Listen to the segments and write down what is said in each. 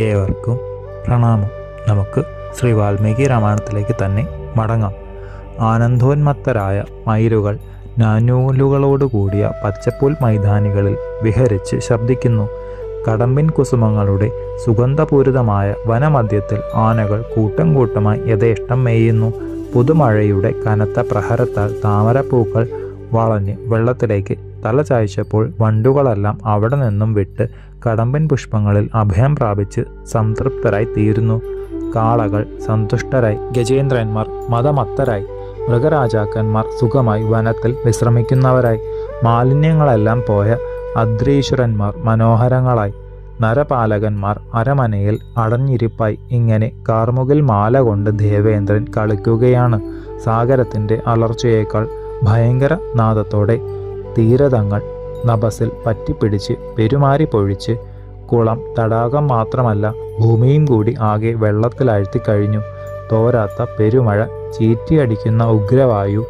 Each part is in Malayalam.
ഏവർക്കും പ്രണാമം. നമുക്ക് ശ്രീ വാൽമീകി രാമായണത്തിലേക്ക് തന്നെ മടങ്ങാം. ആനന്ദോന്മത്തരായ മയിലുകൾ നാനൂലുകളോടുകൂടിയ പച്ചപ്പുൽ മൈതാനികളിൽ വിഹരിച്ച് ശബ്ദിക്കുന്നു. കടമ്പിൻ കുസുമങ്ങളുടെ സുഗന്ധപൂരിതമായ വനമധ്യത്തിൽ ആനകൾ കൂട്ടം കൂട്ടമായി യഥേഷ്ടം മേയുന്നു. പുതുമഴയുടെ കനത്ത പ്രഹരത്താൽ താമരപ്പൂക്കൾ വളഞ്ഞ് വെള്ളത്തിലേക്ക് തല ചായ്ച്ചപ്പോൾ വണ്ടുകളെല്ലാം അവിടെ നിന്നും വിട്ട് കടമ്പൻ പുഷ്പങ്ങളിൽ അഭയം പ്രാപിച്ച് സംതൃപ്തരായി തീരുന്നു. കാളകൾ സന്തുഷ്ടരായി ഗജേന്ദ്രന്മാർ മതമത്തരായി മൃഗരാജാക്കന്മാർ സുഖമായി വനത്തിൽ വിശ്രമിക്കുന്നവരായി മാലിന്യങ്ങളെല്ലാം പോയ അദ്രീശ്വരന്മാർ മനോഹരങ്ങളായി നരപാലകന്മാർ അരമനയിൽ അടഞ്ഞിരിപ്പായി. ഇങ്ങനെ കാർമുകിൽ മാല കൊണ്ട് ദേവേന്ദ്രൻ കളിക്കുകയാണ്. സാഗരത്തിന്റെ അലർച്ചയേക്കാൾ ഭയങ്കര നാദത്തോടെ തീരതങ്ങൾ നബസിൽ പറ്റിപ്പിടിച്ച് പെരുമാറി പൊഴിച്ച് കുളം തടാകം മാത്രമല്ല ഭൂമിയും കൂടി ആകെ വെള്ളത്തിലാഴ്ത്തി കഴിഞ്ഞു. തോരാത്ത പെരുമഴ ചീറ്റിയടിക്കുന്ന ഉഗ്രവായു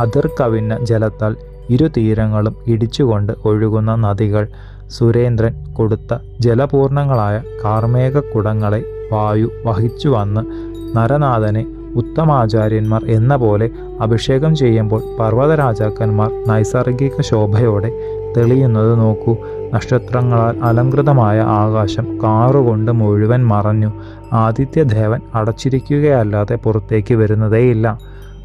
അതിർക്കവിഞ്ഞ ജലത്താൽ ഇരു തീരങ്ങളും ഇടിച്ചുകൊണ്ട് ഒഴുകുന്ന നദികൾ സുരേന്ദ്രൻ കൊടുത്ത ജലപൂർണങ്ങളായ കാർമേകക്കുടങ്ങളെ വായു വഹിച്ചു വന്ന് നരനാഥനെ ഉത്തമാചാര്യന്മാർ എന്ന പോലെ അഭിഷേകം ചെയ്യുമ്പോൾ പർവത രാജാക്കന്മാർ നൈസർഗിക ശോഭയോടെ തെളിയുന്നത് നോക്കൂ. നക്ഷത്രങ്ങളാൽ അലങ്കൃതമായ ആകാശം കാറുകൊണ്ട് മുഴുവൻ മറഞ്ഞു. ആദിത്യദേവൻ അടച്ചിരിക്കുകയല്ലാതെ പുറത്തേക്ക് വരുന്നതേയില്ല.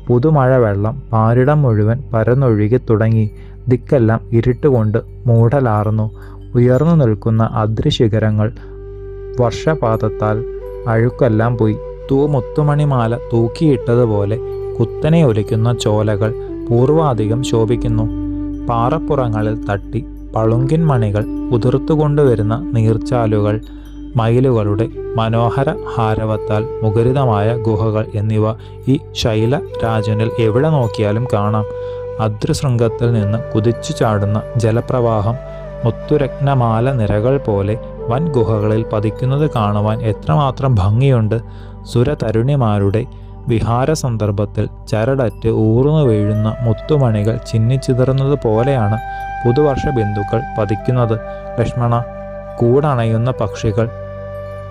പുതുമഴ വെള്ളം പാരിടം മുഴുവൻ പരന്നൊഴുകി തുടങ്ങി. ദിക്കെല്ലാം ഇരുട്ടുകൊണ്ട് മൂടലാർന്നു ഉയർന്നു നിൽക്കുന്ന അദ്രിശിഖരങ്ങൾ വർഷപാതത്താൽ അഴുക്കെല്ലാം പോയി. തൂമുത്തുമണിമാല തൂക്കിയിട്ടതുപോലെ കുത്തനെ ഒലിക്കുന്ന ചോലകൾ പൂർവാധികം ശോഭിക്കുന്നു. പാറപ്പുറങ്ങളിൽ തട്ടി പളുങ്കിൻ മണികൾ ഉതിർത്തുകൊണ്ടുവരുന്ന നീർച്ചാലുകൾ മയിലുകളുടെ മനോഹര ഹാരവത്താൽ മുഖരിതമായ ഗുഹകൾ എന്നിവ ഈ ശൈല രാജനിൽ എവിടെ നോക്കിയാലും കാണാം. അദ്രശൃംഗത്തിൽ നിന്ന് കുതിച്ചു ചാടുന്ന ജലപ്രവാഹം മുത്തുരത്നമാല നിരകൾ പോലെ വൻ ഗുഹകളിൽ പതിക്കുന്നത് കാണുവാൻ എത്രമാത്രം ഭംഗിയുണ്ട്. സുരതരുണിമാരുടെ വിഹാര സന്ദർഭത്തിൽ ചരടറ്റ് ഊർന്നു വീഴുന്ന മുത്തുമണികൾ ചിന്നിച്ചിതറുന്നത് പോലെയാണ് പുതുവർഷ ബിന്ദുക്കൾ പതിക്കുന്നത്. ലക്ഷ്മണ കൂടണയുന്ന പക്ഷികൾ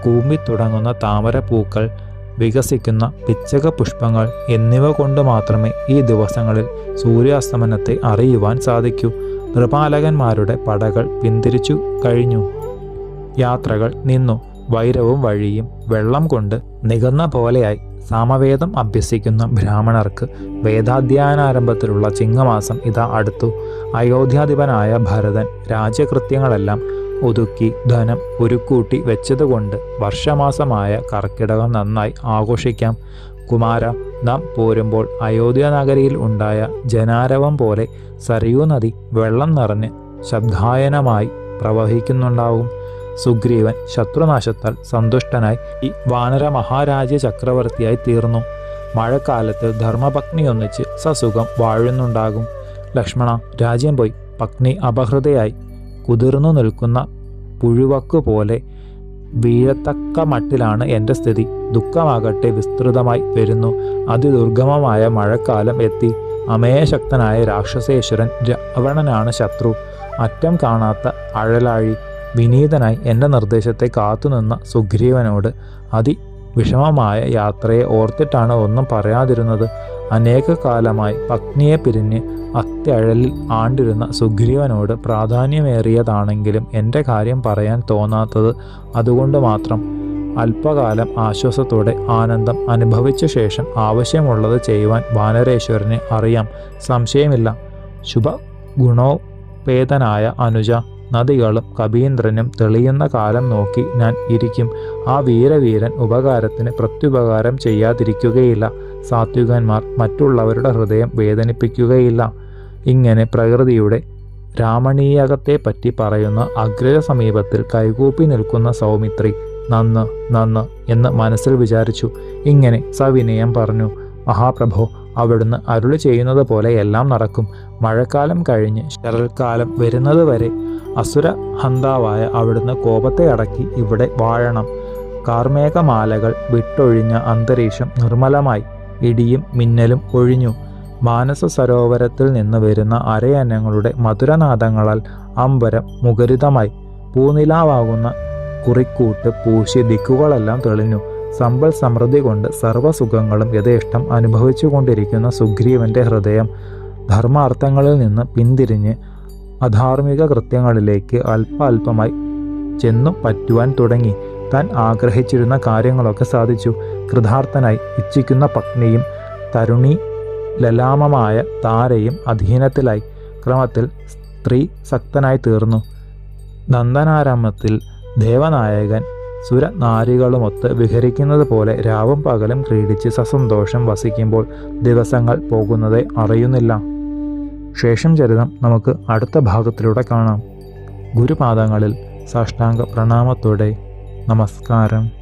കൂമ്പിത്തുടങ്ങുന്ന താമരപ്പൂക്കൾ വികസിക്കുന്ന പിച്ചക പുഷ്പങ്ങൾ എന്നിവ കൊണ്ട് മാത്രമേ ഈ ദിവസങ്ങളിൽ സൂര്യാസ്തമനത്തെ അറിയുവാൻ സാധിക്കൂ. നൃപാലകന്മാരുടെ പടകൾ പിന്തിരിച്ചു കഴിഞ്ഞു. യാത്രകൾ നിന്നു. വൈരവും വഴിയും വെള്ളം കൊണ്ട് നികന്ന പോലെയായി. സാമവേദം അഭ്യസിക്കുന്ന ബ്രാഹ്മണർക്ക് വേദാധ്യയനാരംഭത്തിലുള്ള ചിങ്ങമാസം ഇതാ അടുത്തു. അയോധ്യാധിപനായ ഭരതൻ രാജ്യകൃത്യങ്ങളെല്ലാം ഒതുക്കി ധനം ഉരുക്കൂട്ടി വെച്ചതുകൊണ്ട് വർഷമാസമായ കർക്കിടകം നന്നായി ആഘോഷിക്കാം. കുമാര നാം പോരുമ്പോൾ അയോധ്യ നഗരിയിൽ ഉണ്ടായ ജനാരവം പോലെ സരയൂ നദി വെള്ളം നിറഞ്ഞ് ശബ്ദായനമായി പ്രവഹിക്കുന്നുണ്ടാവും. സുഗ്രീവൻ ശത്രുനാശത്താൽ സന്തുഷ്ടനായി ഈ വാനര മഹാരാജ്യ ചക്രവർത്തിയായി തീർന്നു. മഴക്കാലത്ത് ധർമ്മപത്നി ഒന്നിച്ച് സസുഖം വാഴുന്നുണ്ടാകും. ലക്ഷ്മണ രാജ്യം പോയി പത്നി അപഹൃതയായി. കുതിർന്നു നിൽക്കുന്ന പുഴുവക്കു പോലെ വീഴത്തക്ക മട്ടിലാണ് എന്റെ സ്ഥിതി. ദുഃഖമാകട്ടെ വിസ്തൃതമായി വരുന്നു. അതിദുർഗമമായ മഴക്കാലം എത്തി. അമേശക്തനായ രാക്ഷസേശ്വരൻ രാവണനാണ് ശത്രു. അറ്റം കാണാത്ത അഴലാഴി വിനീതനായി എന്റെ നിർദ്ദേശത്തെ കാത്തുനിന്ന സുഗ്രീവനോട് അതി വിഷമമായ യാത്രയെ ഓർത്തിട്ടാണ് ഒന്നും പറയാതിരുന്നത്. അനേക കാലമായി പത്നിയെ പിരിഞ്ഞ് അത്യഴലിൽ ആണ്ടിരുന്ന സുഗ്രീവനോട് പ്രാധാന്യമേറിയതാണെങ്കിലും എന്റെ കാര്യം പറയാൻ തോന്നാത്തത് അതുകൊണ്ട് മാത്രം. അല്പകാലം ആശ്വാസത്തോടെ ആനന്ദം അനുഭവിച്ച ശേഷം ആവശ്യമുള്ളത് ചെയ്യുവാൻ വാനരേശ്വരനെ അറിയാം. സംശയമില്ല. ശുഭ ഗുണോപേതനായ അനുജ നദികളും കബീന്ദ്രനും തെളിയുന്ന കാലം നോക്കി ഞാൻ ഇരിക്കും. ആ വീരവീരൻ ഉപകാരത്തിന് പ്രത്യുപകാരം ചെയ്യാതിരിക്കുകയില്ല. സാത്വികന്മാർ മറ്റുള്ളവരുടെ ഹൃദയം വേദനിപ്പിക്കുകയില്ല. ഇങ്ങനെ പ്രകൃതിയുടെ രാമണീയകത്തെപ്പറ്റി പറയുന്ന അഗ്രജ സമീപത്തിൽ കൈകൂപ്പി നിൽക്കുന്ന സൗമിത്രി നന്ന് നന്ന് എന്ന് മനസ്സിൽ വിചാരിച്ചു. ഇങ്ങനെ സവിനയം പറഞ്ഞു. മഹാപ്രഭോ അവിടുന്ന് അരുളി ചെയ്യുന്നത് പോലെ എല്ലാം നടക്കും. മഴക്കാലം കഴിഞ്ഞ് ശരൽക്കാലം വരുന്നത് വരെ അസുര ഹന്താവായ അവിടുന്ന് കോപത്തെ അടക്കി ഇവിടെ വാഴണം. കാർമേഘമാലകൾ വിട്ടൊഴിഞ്ഞ അന്തരീക്ഷം നിർമ്മലമായി. ഇടിയും മിന്നലും ഒഴിഞ്ഞു. മാനസ സരോവരത്തിൽ നിന്ന് വരുന്ന അരയന്നങ്ങളുടെ മധുരനാദങ്ങളാൽ അമ്പരം മുഖരിതമായി. പൂനിലാവാകുന്ന കുറിക്കൂട്ട് പൂശി ദിക്കുകളെല്ലാം തെളിഞ്ഞു. സമ്പൽ സമൃദ്ധി കൊണ്ട് സർവസുഖങ്ങളും യഥേഷ്ടം അനുഭവിച്ചുകൊണ്ടിരിക്കുന്ന സുഗ്രീവന്റെ ഹൃദയം ധർമാർത്ഥങ്ങളിൽ നിന്ന് പിന്തിരിഞ്ഞ് അധാർമിക കൃത്യങ്ങളിലേക്ക് അല്പ അല്പമായി ചെന്നു പറ്റുവാൻ തുടങ്ങി. താൻ ആഗ്രഹിച്ചിരുന്ന കാര്യങ്ങളൊക്കെ സാധിച്ചു. കൃതാർത്ഥനായി ഇച്ഛിക്കുന്ന പത്നിയും തരുണി ലലാമമായ താരയും അധീനത്തിലായി. ക്രമത്തിൽ സ്ത്രീ സക്തനായി തീർന്നു. നന്ദനാരാമത്തിൽ ദേവനായകൻ സുരനാരികളുമൊത്ത് വിഹരിക്കുന്നത് പോലെ രാവും പകലും ക്രീഡിച്ച് സസന്തോഷം വസിക്കുമ്പോൾ ദിവസങ്ങൾ പോകുന്നതേ അറിയുന്നില്ല. ശേഷം ചരിതം നമുക്ക് അടുത്ത ഭാഗത്തിലൂടെ കാണാം. ഗുരുപാദങ്ങളിൽ സാഷ്ടാംഗ പ്രണാമത്തോടെ നമസ്കാരം.